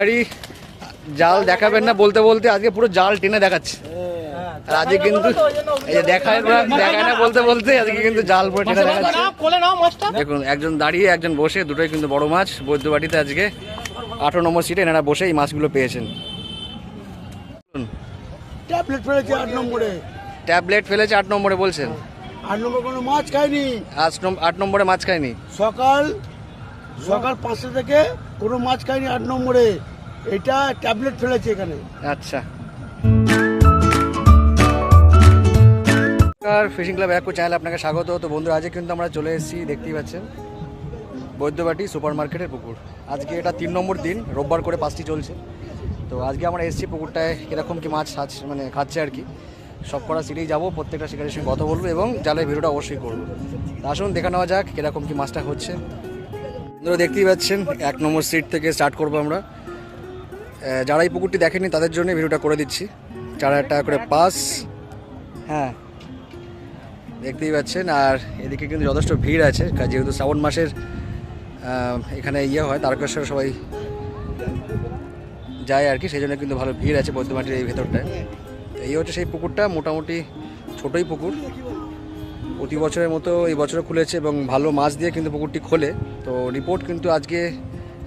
গাড়ি জাল দেখাবেন না বলতে বলতে আজকে পুরো জাল টেনে দেখাচ্ছে। আর আজকে কিন্তু এই যে দেখায় না দেখায় না বলতে বলতে আজকে কিন্তু জাল পুরো টেনে দেখাচ্ছে। দেখুন একজন দাঁড়িয়ে একজন বসে দুটোই কিন্তু বড় মাছ। বৈদ্যবাটিতে আজকে আঠারো নম্বর সিটে এনারা বসে এই মাছগুলো পেয়েছেন। ট্যাবলেট ফেলেছে আট নম্বরে। ট্যাবলেট ফেলেছে আট নম্বরে বলছেন। আট নম্বর কোনো মাছ খায়নি। আট নম্বরে মাছ খায়নি। সকাল সকাল পাঁচটা থেকে কোনো মাছ খায়নি আট নম্বরে। এটা ট্যাবলেট ফেলেছে এখানে। আচ্ছা। ফিশিং ক্লাব এক চ্যানেলে আপনাকে স্বাগত। তো বন্ধুরা আজকে কিন্তু আমরা চলে এসেছি দেখতেই পাচ্ছেন বৈদ্যবাটি সুপার মার্কেটের পুকুর। আজকে এটা তিন নম্বর দিন রোববার করে পাঁচটি চলছে। তো আজকে আমরা এসেছি পুকুরটায় কীরকম কি মাছ খাচ্ছে মানে খাচ্ছে আর কি। সব করা সিটেই যাব প্রত্যেকটা শিকারের সঙ্গে কথা বলব এবং জালের ভিডিওটা অবশ্যই করব। তা আসুন দেখা নেওয়া যাক কীরকম কি মাছটা হচ্ছে। বন্ধুরা দেখতেই পাচ্ছেন, এক নম্বর সিট থেকে স্টার্ট করব আমরা। যারা এই পুকুরটি দেখেনি তাদের জন্য ভিডিওটা করে দিচ্ছি। চার হাজার টাকা করে পাস হ্যাঁ দেখতেই পাচ্ছেন, আর এদিকে কিন্তু যথেষ্ট ভিড় আছে যেহেতু শ্রাবণ মাসের এখানে ইয়ে হয়, তারকেশ্বর সবাই যায় আর কি, সেই জন্য কিন্তু ভালো ভিড় আছে বৈদ্যমাটির এই ভেতরটায়। এই হচ্ছে সেই পুকুরটা, মোটামুটি ছোটোই পুকুর। প্রতি বছরের মতো এই বছরও খুলেছে এবং ভালো মাছ দিয়ে কিন্তু পুকুরটি খোলে। তো রিপোর্ট কিন্তু আজকে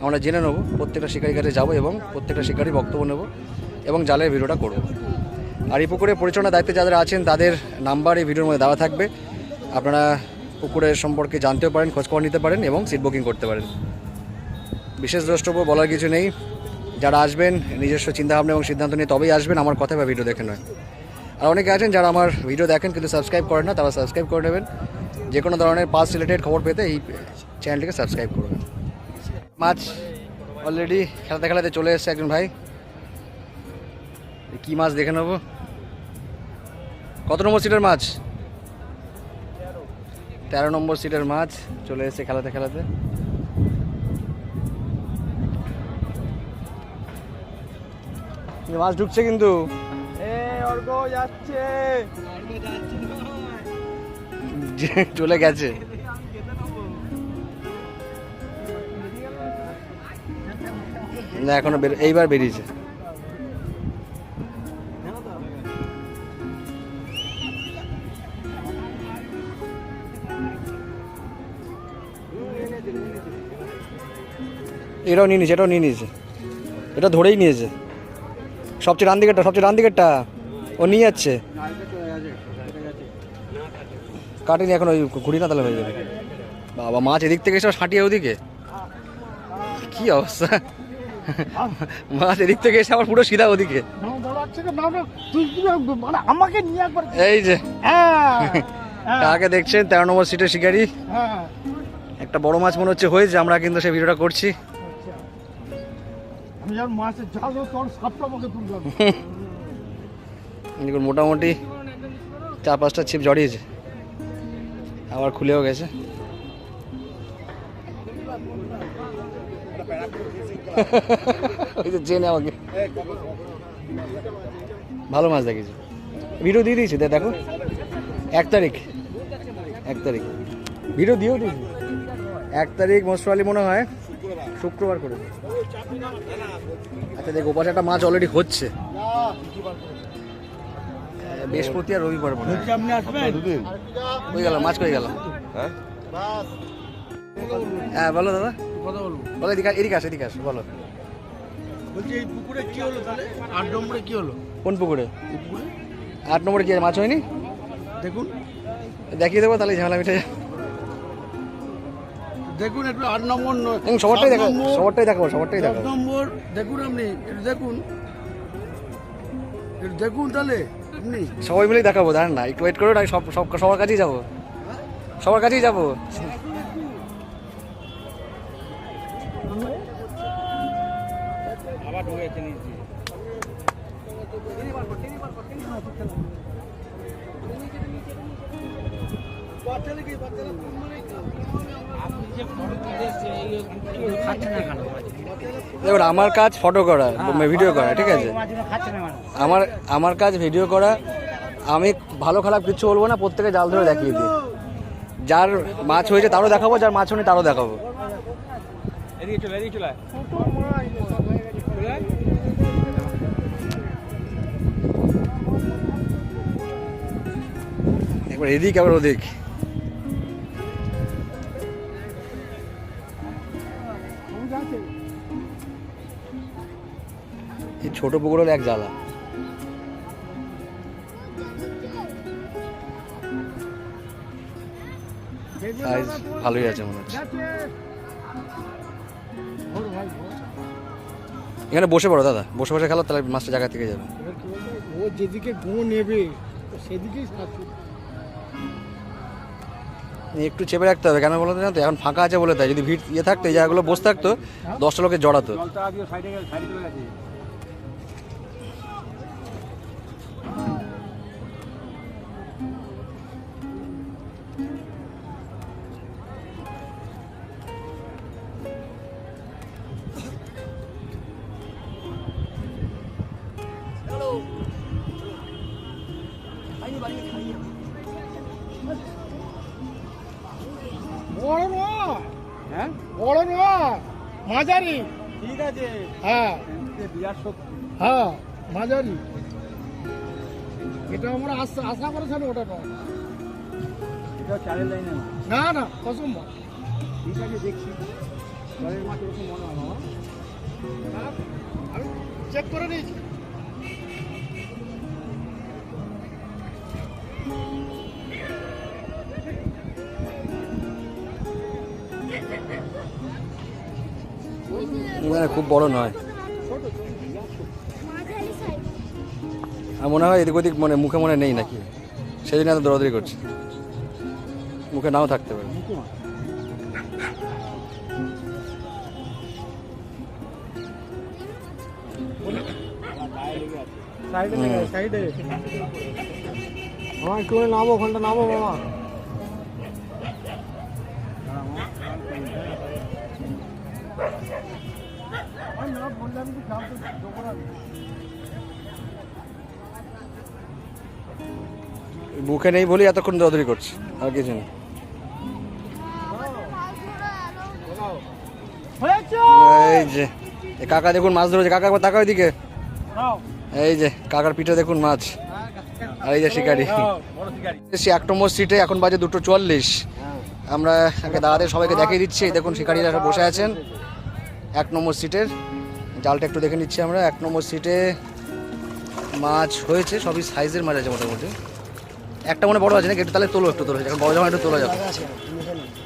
আমরা জেনে নেব, প্রত্যেকটা শিকারি কাছে যাব এবং প্রত্যেকটা শিকারি বক্তব্য নেব এবং জালের ভিডিওটা করব। আর এই পুকুরে পরিচালনার দায়িত্বে যারা আছেন, তাদের নাম্বার এই ভিডিওর মধ্যে দেওয়া থাকবে। আপনারা পুকুরের সম্পর্কে জানতেও পারেন, খোঁজখবর নিতে পারেন এবং সিট বুকিং করতে পারেন। বিশেষ দ্রষ্টব্য বলার কিছু নেই। যারা আসবেন, নিজস্ব চিন্তাভাবনা এবং সিদ্ধান্ত নিয়ে তবেই আসবেন, আমার কথা বা ভিডিও দেখে নয়। আর অনেকে আছেন যারা আমার ভিডিও দেখেন কিন্তু সাবস্ক্রাইব করেন না, তারা সাবস্ক্রাইব করে নেবেন। যে কোনো ধরনের পাস রিলেটেড খবর পেতে এই চ্যানেলটিকে সাবস্ক্রাইব করবেন। মাছ অলরেডি খেলাতে খেলাতে চলে এসছে একজন ভাই। কি মাছ দেখে নেব? কত নম্বর সিটের মাছ? তেরো নম্বর সিটের মাছ চলে এসেছে খেলাতে খেলাতে। মাছ ঢুকছে কিন্তু। চলে গেছে। না, এখনও এইবার বেরিয়েছে। এটাও নিয়ে নিয়েছে, এটাও নিয়ে নিয়েছে। এটা ধরেই নিয়েছে। সবচেয়ে ডান সবচেয়ে ডান ও নিয়ে যাচ্ছে? কাটেনি এখন ওই ঘুরি না তাহলে হয়ে যাবে। বাবা মাছ এদিক থেকে এসে হাঁটিয়ে ওদিকে? কি অবস্থা? মাছ এদিক থেকে এসে আবার পুরো সিধা ওদিকে। এই যে। কাকে দেখছেন? তেরো নম্বর সিটের শিকারি। একটা বড় মাছ মনে হচ্ছে হয়েছে আমরা কিন্তু সেই ভিডিওটা করছি। আমি যখন মাছের জাল তোর সাপটা আমাকে হবে দেখুন, মোটামুটি চার পাঁচটা ছিপ জড়িয়েছে। আবার খুলেও গেছে। আমাকে। ভালো মাছ দেখেছি। ভিডিও দিয়ে দিয়েছি, দেখো এক তারিখ। এক তারিখ। ভিডিও দিয়েও দিয়েছি। এক তারিখ মোস্টলি মনে হয় শুক্রবার করে। আচ্ছা দেখো, ওপাশে একটা মাছ অলরেডি হচ্ছে। বৃহস্পতি আর রবিবার মনে হয়। বলছি আপনি আসবেন? হয়ে গেল মাছ হয়ে গেল। হ্যাঁ? বলো দাদা। কথা বলব বলো এদিকে এদিকে আসো এদিকে আসো বলো। বলছি এই পুকুরে কি হলো তাহলে? আট নম্বরে কি হলো? কোন পুকুরে? আট নম্বরে কি আছে? মাছ হয়নি? দেখুন। দেখিয়ে দেবো তাহলে ঝামেলা মিটে দেখুন একটু আট নম্বর ন- হুম, সবারটাই দেখো সবারটাই দেখাবো সবারটাই দেখাবো নম্বর দেখুন আপনি একটু দেখুন। একটু দেখুন তাহলে। সবাই মিলেই দেখাবো দাঁড়ান না একটু ওয়েট করো না সব সব সবার কাছেই যাব। সবার কাছেই যাব। এবার আমার কাজ ফটো করা ভিডিও করা, ঠিক আছে? আমার আমার কাজ ভিডিও করা, আমি ভালো খারাপ কিছু বলব না, প্রত্যেকে জাল ধরে দেখিয়ে দিই। যার মাছ হয়েছে তারও দেখাবো, যার মাছ হয়নি তারও দেখাবো। এদিক, আবার ওদিক। ছোট পুকুর হলো এক জ্বালা। সাইজ ভালোই আছে মনে হচ্ছে। এখানে বসে পড়ো দাদা বসে বসে খেলো তাহলে মাছটা জায়গা থেকে যাবে। ও যেদিকে গো নেবে সেদিকেই একটু চেপে রাখতে হবে কেন বলতো জানো তো? এখন ফাঁকা আছে বলে তাই যদি ভিড় ইয়ে থাকতো এই জায়গাগুলো বসে থাকতো দশটা লোকে জড়াতো। হ্যাঁ মাঝারি। এটা আমরা আশা আশা করেছিলাম ওটা নয়। এটা চারের লাইনে না? না কসম ঠিক আছে দেখছি। জলের মাছ এরকম মনে হয় আমার আমি চেক করে নিয়েছি খুব বড় নয়। মনে হয় এদিক ওদিক মানে মুখে মনে নেই নাকি? সেই জন্য এত দৌড়াদৌড়ি করছে। মুখে নাও থাকতে পারে। একটু নামো ওখানটা নামো মামা মুখে নেই বলেই এতক্ষণ দৌড়াদৌড়ি করছে, আর কিছু না। এই যে কাকা দেখুন মাছ ধরেছে, কাকা একবার তাকাও দিকে এই যে, কাকার পিঠে দেখুন মাছ, আর এই যে শিকারি। এক নম্বর সিটে এখন বাজে দুটো চুয়াল্লিশ। আমরা আগে দাদাদের সবাইকে দেখিয়ে দিচ্ছি দেখুন শিকারিরা বসে আছেন। এক নম্বর সিটের জালটা একটু দেখে নিচ্ছি আমরা। এক নম্বর সিটে মাছ হয়েছে, সবই সাইজের মাছ আছে মোটামুটি। একটা মনে বড় আছে নাকি? একটু তাহলে তোলো একটু তোলো। এখন বড় জামা একটু তোলা যাবে।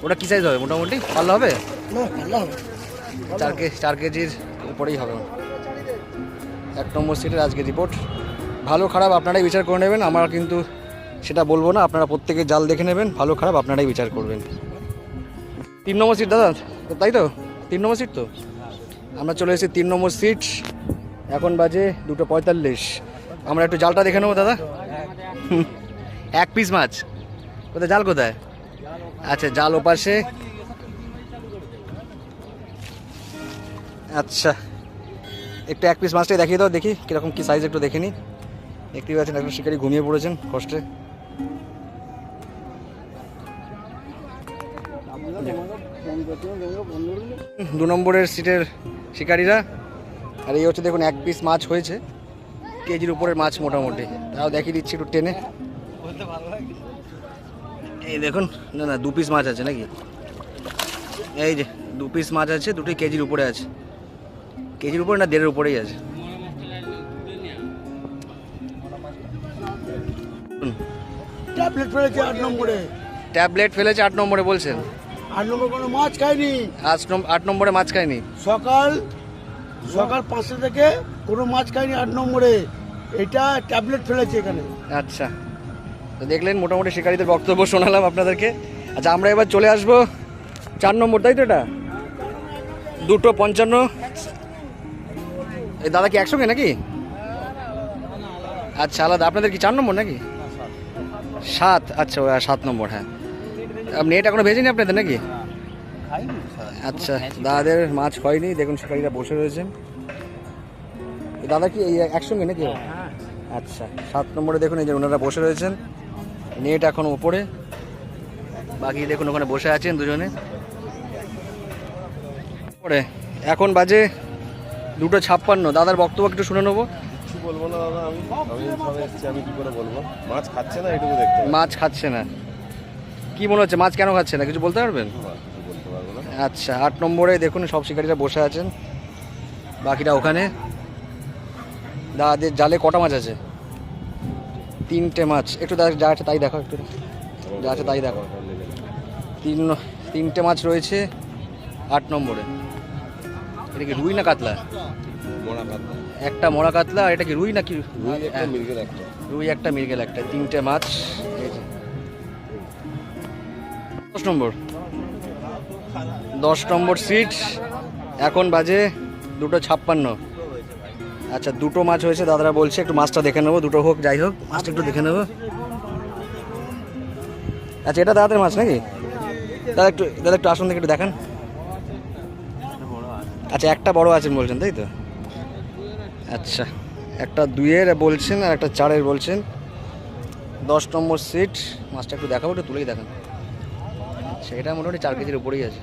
ওটা কী সাইজ হবে? মোটামুটি পারলে হবে? ভালো হবে। চার কেজি চার কেজির উপরেই হবে। এক নম্বর সিটের আজকে রিপোর্ট ভালো খারাপ আপনারাই বিচার করে নেবেন। আমরা কিন্তু সেটা বলব না। আপনারা প্রত্যেকে জাল দেখে নেবেন। ভালো খারাপ আপনারাই বিচার করবেন। তিন নম্বর সিট দাদা তাই তো? তিন নম্বর সিট তো? আমরা চলে এসেছি তিন নম্বর সিট এখন বাজে দুটো পঁয়তাল্লিশ। আমরা একটু জালটা দেখে নেব দাদা। হুম, এক পিস মাছ। কোথায়? জাল কোথায়? আচ্ছা জাল ওপাশে। আচ্ছা একটু এক পিস মাছটাই দেখিয়ে দাও, দেখি কীরকম কি সাইজ একটু দেখে নিই দেখতেই পাচ্ছেন একজন শিকারি ঘুমিয়ে পড়েছেন, কষ্টে। দু নম্বরের সিটের শিকারীরা, আর এই হচ্ছে দেখুন, এক পিস মাছ হয়েছে, কেজির উপরের মাছ মোটামুটি। তাও দেখিয়ে দিচ্ছি একটু টেনে। এই দেখুন না না দু পিস মাছ আছে নাকি? এই যে দু পিস মাছ আছে দুটোই কেজির উপরে আছে। কেজির উপরে না দেড়ের উপরেই আছে। ট্যাবলেট ফেলেছে আট নম্বরে। ট্যাবলেট ফেলেছে আট নম্বরে বলছেন? আট নম্বর কোনো মাছ খায়নি। আট নম্বরে মাছ খায়নি? সকাল সকাল পাঁচটা থেকে কোনো মাছ খায়নি আট নম্বরে। এটা ট্যাবলেট ফেলেছে এখানে। আচ্ছা। তো দেখলেন, মোটামুটি শিকারীদের বক্তব্য শোনালাম আপনাদেরকে। আচ্ছা আমরা এবার চলে আসব চার নম্বর, তাই তো এটা? দুটো পঞ্চান্ন। এই দাদা কি একসঙ্গে নাকি? আচ্ছা আলাদা। আপনাদের কি চার নম্বর নাকি? সাত আচ্ছা সাত নম্বর হ্যাঁ। আপনি এটা এখনও ভেজেনি আপনাদের নাকি? আচ্ছা দাদাদের মাছ হয়নি, দেখুন শিকারীরা বসে রয়েছেন। দাদা কি এই একসঙ্গে নাকি? আচ্ছা সাত নম্বরে দেখুন, এই যে ওনারা বসে রয়েছেন। নেট এখন ওপরে। বাকি দেখুন ওখানে বসে আছেন দুজনে। পরে এখন বাজে দুটো ছাপ্পান্ন। দাদার বক্তব্য একটু শুনে নেব। বলব না দাদা? আমি আমি এসেছি আমি কি করে বলব? মাছ খাচ্ছে না এটুকু দেখতে মাছ খাচ্ছে না। কি মনে হচ্ছে মাছ কেন খাচ্ছে না? কিছু বলতে পারবেন? আচ্ছা আট নম্বরে দেখুন সব শিকারীরা বসে আছেন। বাকিটা ওখানে। দাদের জালে কটা মাছ আছে? তিনটে মাছ একটু যা আছে তাই দেখো একটু। যা আছে তাই দেখো। তিন তিনটে মাছ রয়েছে আট নম্বরে। এটা কি রুই না কাতলা? একটা মরা কাতলা আর এটা কি রুই নাকি? রুই একটা হ্যাঁ, রুই একটা মির্গেল একটা। তিনটে মাছ দশ নম্বর। দশ নম্বর সিট এখন বাজে দুটো ছাপ্পান্ন। আচ্ছা দুটো মাছ হয়েছে, দাদারা বলছে, একটু মাছটা দেখে নেব, দুটো হোক, যাই হোক, মাছটা একটু দেখে নেব। আচ্ছা এটা দাদাদের মাছ নাকি? দাদা একটু দাদা একটু আসুন একটু দেখান। আচ্ছা একটা বড় আছেন বলছেন, তাই তো? আচ্ছা একটা দুইয়ের বলছেন, আর একটা চারের বলছেন। দশ নম্বর সিট, মাছটা একটু দেখাবো, একটু তুলেই দেখান। এটা মোটামুটি চার কেজির উপরেই আছে।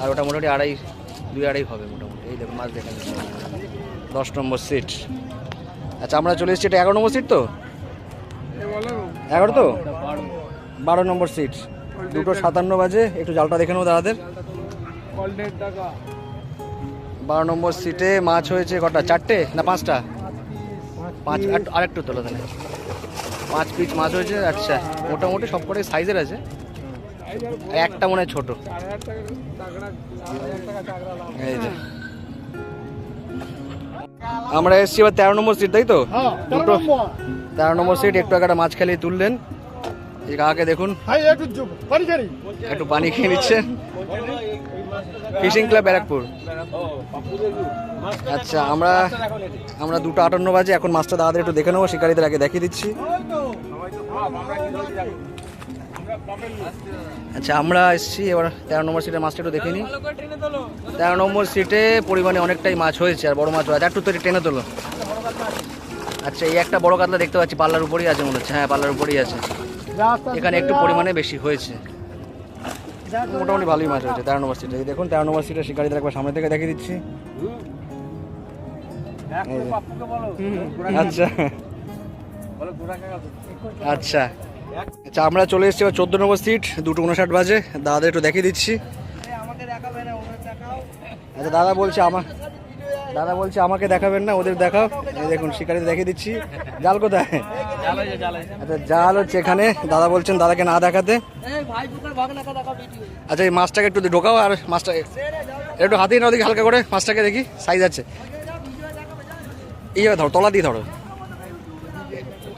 আর ওটা মোটামুটি আড়াই, দুই আড়াই হবে মোটামুটি। এই দেখুন, মাছ দেখান। দশ নম্বর সিট আচ্ছা আমরা চলে এসেছি, এটা এগারো নম্বর সিট তো? এগারো তো? বারো নম্বর সিট দুটো সাতান্ন বাজে, একটু জালটা দেখে নেব দাদাদের। বারো নম্বর সিটে মাছ হয়েছে কটা? চারটে না পাঁচটা? পাঁচ, আর- আরেকটু তোলো তাহলে। পাঁচ পিস মাছ হয়েছে আচ্ছা। মোটামুটি সব কটাই সাইজের আছে। একটা মনে হয় ছোটো। এই যে। আমরা এসেছি এবার তেরো নম্বর সিট তাই তো? হ্যাঁ দুটো তেরো নম্বর সিট একটু একটা মাছ খেলেই তুললেন। এই কাকাকে দেখুন। একটু পানি খেয়ে নিচ্ছেন। Fishing club Barrackpore. আচ্ছা আমরা আমরা দুটো আটান্ন বাজে এখন মাছটা দাদাদের একটু দেখে নেব শিকারীদের আগে দেখিয়ে দিচ্ছি। আচ্ছা আমরা এসেছি এবার তেরো নম্বর সিটের মাছটা একটু দেখে নিই। তেরো নম্বর সিটে পরিমাণে অনেকটাই মাছ হয়েছে আর বড় মাছ আছে একটু তো টেনে তোলো। আচ্ছা এই একটা বড় কাতলা দেখতে পাচ্ছি পাল্লার উপরেই আছে মনে হচ্ছে। হ্যাঁ পাল্লার উপরেই আছে। এখানে একটু পরিমাণে বেশি হয়েছে। মোটামুটি ভালোই মাছ হয়েছে তেরো নম্বর সিটে এই দেখুন তেরো নম্বর সিটে শিকারিদের একবার সামনে থেকে দেখিয়ে দিচ্ছি। আচ্ছা। আচ্ছা। আচ্ছা আমরা চলে এসেছি এবার চোদ্দ নম্বর সিট দুটো উনষাট বাজে। দাদাদের একটু দেখিয়ে দিচ্ছি। আচ্ছা দাদা বলছে আমার দাদা বলছে আমাকে দেখাবেন না, ওদের দেখাও। দেখুন শিকারিতে দেখিয়ে দিচ্ছি। জাল কোথায়? আচ্ছা জাল হচ্ছে এখানে। দাদা বলছেন দাদাকে না দেখাতে। আচ্ছা এই মাছটাকে একটু ঢোকাও আর মাছটা একটু হাতে না ওদিকে হালকা করে, মাছটাকে দেখি। সাইজ আছে। এইভাবে ধরো, তলা দিয়ে ধরো।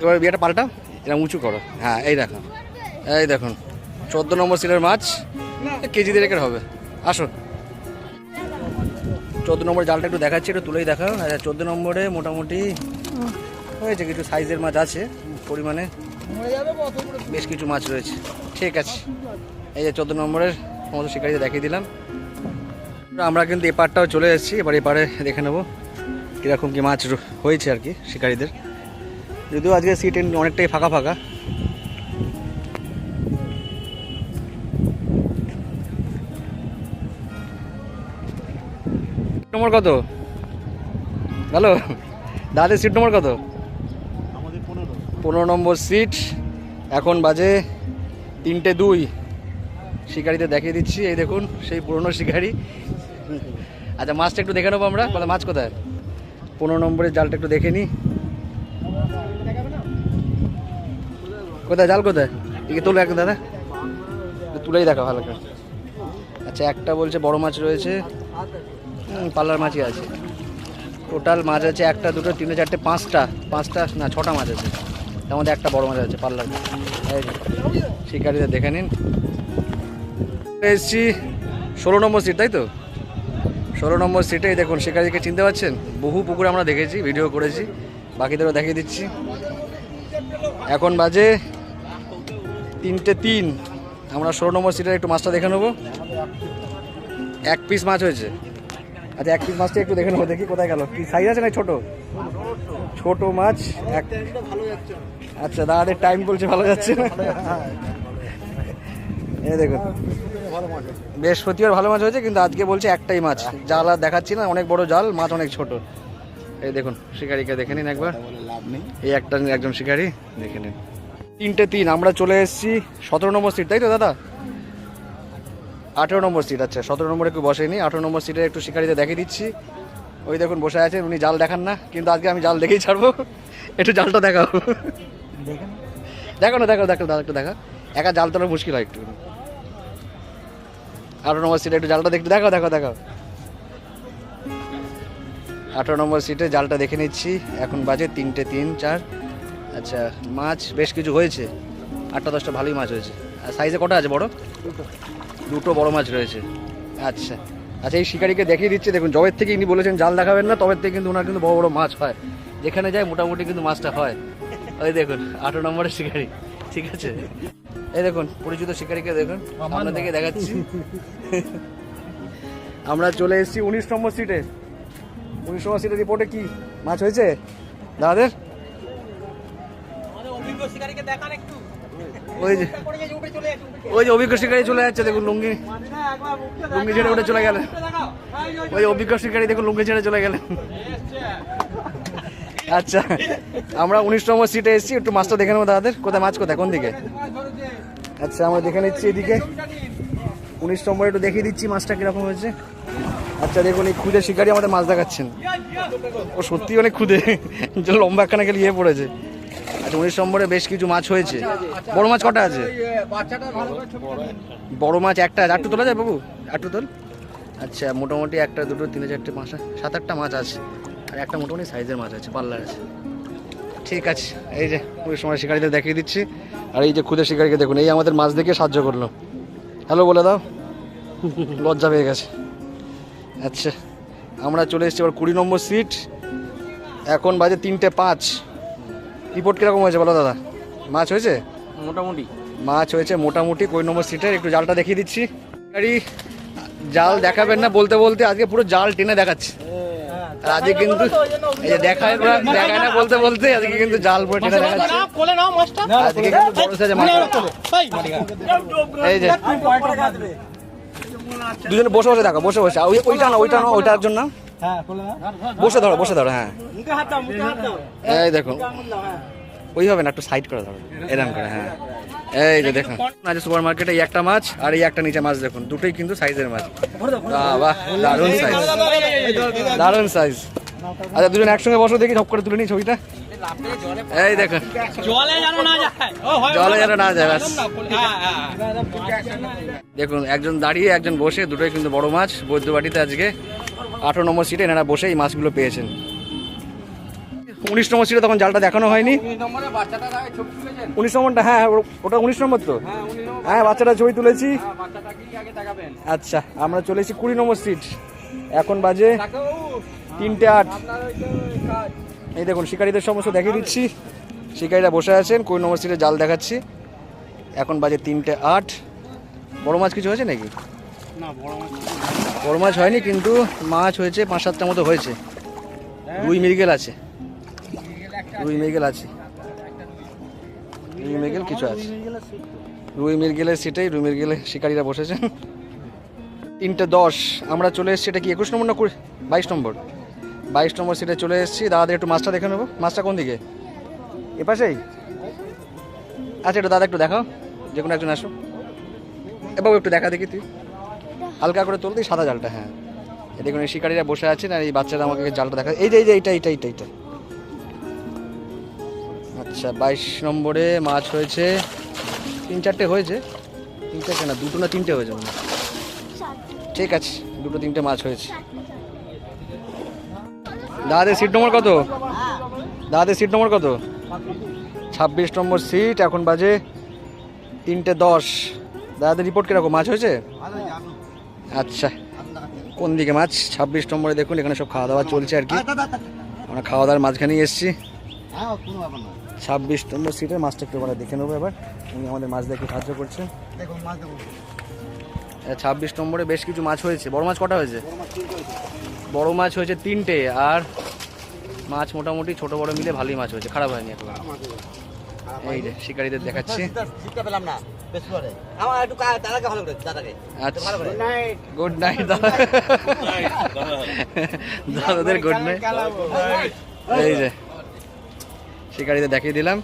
এবার বিয়েটা পাল্টাও। এটা উঁচু করো। হ্যাঁ এই দেখো। এই দেখুন, চোদ্দ নম্বর সিলের মাছ, কেজি দেড়েকের হবে। আসুন চোদ্দ নম্বর জালটা একটু দেখাচ্ছি, একটু তুলেই দেখাও। আচ্ছা চোদ্দ নম্বরে মোটামুটি হয়েছে কিছু সাইজের মাছ আছে, পরিমাণে। বেশ কিছু মাছ রয়েছে। ঠিক আছে। এই যে চোদ্দ নম্বরের সমস্ত শিকারিতে দেখিয়ে দিলাম। আমরা কিন্তু এপারটাও চলে এসেছি, এবার এপারে দেখে নেব কীরকম কি মাছ হয়েছে আর কি শিকারীদের। যদিও আজকে সিট অনেকটাই ফাঁকা ফাঁকা। নম্বর কত? হ্যালো দাদের সিট নম্বর কত? পনেরো। নম্বর সিট এখন বাজে তিনটে দুই। শিকারিতে দেখিয়ে দিচ্ছি এই দেখুন সেই পুরনো শিকারি। আচ্ছা মাছটা একটু দেখে নেব আমরা মাছ কোথায়? পনেরো নম্বরের জালটা একটু দেখে নিই কোথায় জাল কোথায়? এদিকে তোলো এক দাদা? তুলেই দেখা ভালো করে। আচ্ছা একটা বলছে বড় মাছ রয়েছে। পাল্লার মাছই আছে। টোটাল মাছ আছে একটা দুটো তিনটে চারটে পাঁচটা। পাঁচটা না ছটা মাছ আছে। তার মধ্যে একটা বড় মাছ আছে পাল্লার। শিকারিদের দেখে নিন। এসছি ষোলো নম্বর সিট তাই তো? ষোলো নম্বর সিটেই দেখুন শিকারিকে চিনতে পারছেন বহু পুকুর আমরা দেখেছি ভিডিও করেছি। বাকিদেরও দেখিয়ে দিচ্ছি। এখন বাজে তিনটে তিন। আমরা ষোলো নম্বর সিটের একটু মাছটা দেখে নেব। এক পিস মাছ হয়েছে। আচ্ছা এক পিস মাছটা একটু দেখে নেব দেখি কোথায় গেল। কি সাইজ আছে না ছোট? ছোট মাছ এক আচ্ছা দাদাদের টাইম বলছে ভালো যাচ্ছে না? এই দেখুন। বৃহস্পতিবার ভালো মাছ হয়েছে কিন্তু আজকে বলছে একটাই মাছ। জাল আর দেখাচ্ছি না অনেক বড় জাল মাছ অনেক ছোট। এই দেখুন শিকারিকে দেখে নিন একবার। এই একটা একজন শিকারি দেখে নিন। তিনটে তিন, আমরা চলে এসেছি সতেরো নম্বর সিট তাই তো দাদা? আঠেরো নম্বর সিট আচ্ছা সতেরো নম্বরে একটু বসেনি, আঠেরো নম্বর সিটে একটু শিকারিতে দেখিয়ে দিচ্ছি। ওই দেখুন, বসে আছেন, উনি জাল দেখান না, কিন্তু আজকে আমি জাল দেখেই ছাড়বো। একটু জালটা দেখাও। দেখো না দেখো দেখো দাদা একটু দেখা। একা জাল তোলা মুশকিল হয় একটু। আঠেরো নম্বর সিটে একটু জালটা দেখতে দেখো দেখো দেখো আঠারো নম্বর সিটে জালটা দেখে নিচ্ছি, এখন বাজে তিনটে তিন, চার। আচ্ছা মাছ বেশ কিছু হয়েছে। আটটা দশটা ভালোই মাছ হয়েছে। আর সাইজে কটা আছে বড়? দুটো বড় মাছ রয়েছে। আচ্ছা। আচ্ছা এই শিকারিকে দেখিয়ে দিচ্ছে। দেখুন জবের থেকে ইনি বলেছেন জাল দেখাবেন না। তবের থেকে কিন্তু ওনার কিন্তু বড় বড় মাছ হয়। যেখানে যায় মোটামুটি কিন্তু মাছটা হয়। ওই দেখুন আঠারো নম্বরের শিকারি। ঠিক আছে? এই দেখুন পরিচিত শিকারিকে দেখুন। আপনাদেরকে দেখাচ্ছি। আমরা চলে এসেছি উনিশ নম্বর সিটে উনিশ নম্বর সিটের রিপোর্টে কি মাছ হয়েছে? দাদাদের? ওই যে ওই যে অভিজ্ঞ শিকারি চলে যাচ্ছে দেখুন লুঙ্গি। লুঙ্গি ছেড়ে উঠে চলে গেলেন। ওই অভিজ্ঞ শিকারি দেখুন লুঙ্গি ছেড়ে চলে গেলেন। আচ্ছা আমরা উনিশ নম্বর সিটে এসেছি একটু মাছটা দেখে নেব দাদাদের। কোথায় মাছ কোথায় কোন দিকে? আচ্ছা আমরা দেখে নিচ্ছি এদিকে। উনিশ নম্বরে একটু দেখিয়ে দিচ্ছি মাছটা কীরকম হয়েছে। আচ্ছা দেখুন এই খুদে শিকারি আমাদের মাছ দেখাচ্ছেন। ও সত্যি অনেক খুদে। যে লম্বা একখানা গেলে ইয়ে পড়েছে। আচ্ছা উনিশ নম্বরে বেশ কিছু মাছ হয়েছে। বড় মাছ কটা আছে? বড় মাছ একটা। আছে আটটু তোলা যায় বাবু? আটটু তোল। আচ্ছা মোটামুটি একটা, দুটো, তিনে, চারটে মাছ সাত, আটটা মাছ আছে। আর একটা মোটামুটি সাইজের মাছ আছে, পাল্লার আছে। ঠিক আছে, এই যে ওই সময় শিকারিদের দেখিয়ে দিচ্ছি। আর এই যে খুদে শিকারিকে দেখুন, এই আমাদের মাছ দেখে সাহায্য করল। হ্যালো, বলে দাও। লজ্জা পেয়ে গেছে। আচ্ছা আমরা চলে এসেছি এবার কুড়ি নম্বর সিট। এখন বাজে তিনটে পাঁচ। রিপোর্ট কীরকম হয়েছে বলো দাদা? মাছ হয়েছে? মোটামুটি। মাছ হয়েছে মোটামুটি কুড়ি নম্বর সিটের একটু জালটা দেখিয়ে দিচ্ছি। গাড়ি জাল দেখাবেন না বলতে বলতে আজকে পুরো জাল টেনে দেখাচ্ছে। আর আজকে কিন্তু এই যে দেখায় না দেখায় না বলতে বলতে আজকে কিন্তু জাল পুরো টেনে দেখাচ্ছে। আজকে কিন্তু বড় সাইজের মাছ এই যে। দুজনে বসে বসে দেখো বসে বসে। ওই ওইটা না ওইটা না ওইটার জন্য। না বসে ধরো বসে ধরো হ্যাঁ। এই দেখুন। ওইভাবে না একটু সাইড করে ধরো। এরকম করে হ্যাঁ। এই যে দেখুন আজ সুপার মার্কেটে এই একটা মাছ আর এই একটা নিচে মাছ দেখুন। দুটোই কিন্তু সাইজের মাছ। বাহ বাহ দারুণ সাইজ দারুণ সাইজ আচ্ছা দুজন একসঙ্গে বসো দেখি ঝপ করে তুলে নিই ছবিটা। এই দেখো জলে যেন না যায়। ও হয় জলে যেন না যায় ব্যাস হ্যাঁ, হ্যাঁ। দেখুন একজন দাঁড়িয়ে একজন বসে দুটোই কিন্তু বড় মাছ। বৈদ্যবাটিতে আজকে আঠারো নম্বর সিটে এনারা বসে এই মাছগুলো পেয়েছেন। উনিশ নম্বর সিটে তখন জালটা দেখানো হয়নি। উনিশ নম্বরটা হ্যাঁ ওটা উনিশ নম্বর তো? হ্যাঁ হ্যাঁ বাচ্চাটা ছবি তুলেছি। দেখাবেন? আচ্ছা আমরা চলে এসেছি কুড়ি নম্বর সিট এখন বাজে তিনটে আট। এই দেখুন শিকারীদের সমস্ত দেখিয়ে দিচ্ছি। শিকারীরা বসে আছেন কুড়ি নম্বর সিটে জাল দেখাচ্ছি। এখন বাজে তিনটে আট। বড় মাছ কিছু হয়েছে নাকি? না বড় মাছ বড় মাছ হয়নি, কিন্তু মাছ হয়েছে, পাঁচ সাতটার মতো হয়েছে। রুই মৃগেল আছে। রুই মৃগেল আছে। রুই মৃগেল কিছু আছে। রুই মৃগেলের সিটেই, রুই মৃগেলে শিকারীরা বসেছেন। তিনটে দশ। আমরা চলে এসেছি, এটা কি একুশ নম্বর না কুড়ি? বাইশ নম্বর। বাইশ নম্বর সিটে চলে এসেছি। দাদাদের একটু মাছটা দেখে নেব। মাছটা কোন দিকে? এ পাশেই আচ্ছা একটু দাদা, একটু দেখাও। যে কোনো একজন আসো এ বাবু, একটু দেখা দেখি তুই। হালকা করে তুলতে সাদা জালটা হ্যাঁ। দেখুন, এই শিকারীরা বসে আছেন আর এই বাচ্চারা আমাকে জালটা দেখা এই যে এই যে, এইটা এইটা এইটা এইটা। আচ্ছা বাইশ নম্বরে মাছ হয়েছে। তিন চারটে হয়েছে। তিন চারটে না, দুটো না তিনটে হয়েছে মনে ঠিক আছে, দুটো তিনটে মাছ হয়েছে। দাদাদের সিট নম্বর কত? দাদাদের সিট নম্বর কত? ছাব্বিশ নম্বর সিট এখন বাজে তিনটে দশ। দাদাদের রিপোর্ট কীরকম? মাছ হয়েছে? আচ্ছা। কোন দিকে মাছ? ছাব্বিশ নম্বরে দেখুন, এখানে সব খাওয়া দাওয়া চলছে আর কি। আমরা খাওয়া দাওয়ার মাঝখানেই এসেছি। ছাব্বিশ নম্বর সিটের মাছটা একটু এবারে দেখে নেব এবার। উনি আমাদের মাছ দেখে সাহায্য করছেন দেখুন ছাব্বিশ নম্বরে বেশ কিছু মাছ হয়েছে। বড় মাছ কটা হয়েছে? বড় মাছ হয়েছে তিনটে আর মাছ মোটামুটি ছোট বড় মিলে ভালোই মাছ হয়েছে। খারাপ হয়নি এখন। এই যে, শিকারীদের দেখাচ্ছি। সিটটা পেলাম না বেশ আমার একটু কা- দাদাকে। ভালো করে। দাদাকে আচ্ছা গুড নাইট দাদা। দাদাদের গুড নাইট এই যে শিকারিতে দেখিয়ে দিলাম।